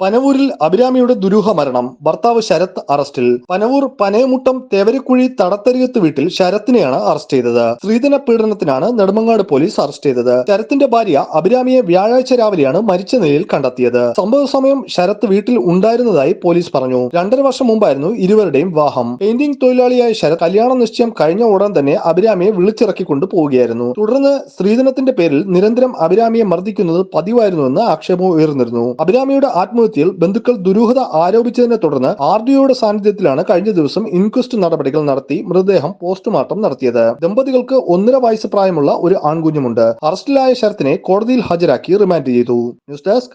പനവൂരിൽ അഭിരാമിയുടെ ദുരൂഹ മരണം. ഭർത്താവ് ശരത് അറസ്റ്റിൽ. പനവൂർ പനയമുട്ടം തേവരക്കുഴി തടത്തരികത്ത് വീട്ടിൽ ശരത്തിനെയാണ് അറസ്റ്റ് ചെയ്തത്. സ്ത്രീധന പീഡനത്തിനാണ് നെടുമങ്ങാട് പോലീസ് അറസ്റ്റ് ചെയ്തത്. ശരത്തിന്റെ ഭാര്യ അഭിരാമിയെ വ്യാഴാഴ്ച രാവിലെയാണ് മരിച്ച നിലയിൽ കണ്ടെത്തിയത്. സംഭവ സമയം ശരത് വീട്ടിൽ ഉണ്ടായിരുന്നതായി പോലീസ് പറഞ്ഞു. രണ്ടര വർഷം മുമ്പായിരുന്നു ഇരുവരുടെയും വിവാഹം. പെയിന്റിംഗ് തൊഴിലാളിയായ ശരത് കല്യാണ നിശ്ചയം കഴിഞ്ഞ ഉടൻ തന്നെ അഭിരാമിയെ വിളിച്ചിറക്കിക്കൊണ്ട് പോവുകയായിരുന്നു. തുടർന്ന് സ്ത്രീധനത്തിന്റെ പേരിൽ നിരന്തരം അഭിരാമിയെ മർദ്ദിക്കുന്നത് പതിവായിരുന്നുവെന്ന് ആക്ഷേപം ഉയർന്നിരുന്നു. അഭിരാമിയുടെ ആത്മഹത്യയിൽ ബന്ധുക്കൾ ദുരൂഹത ആരോപിച്ചതിനെ തുടർന്ന് ആർ ഡി ഒയുടെ സാന്നിധ്യത്തിലാണ് കഴിഞ്ഞ ദിവസം ഇൻക്വസ്റ്റ് നടപടികൾ നടത്തി മൃതദേഹം പോസ്റ്റ്മോർട്ടം നടത്തിയത്. ദമ്പതികൾക്ക് ഒന്നര വയസ്സ് പ്രായമുള്ള ഒരു ആൺകുഞ്ഞുമുണ്ട്. അറസ്റ്റിലായ ശരത്തിനെ കോടതിയിൽ ഹാജരാക്കി റിമാൻഡ് ചെയ്തു. News desk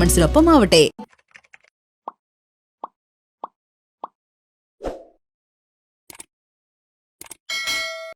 ഡയമണ്ട്സിനൊപ്പം ആവട്ടെ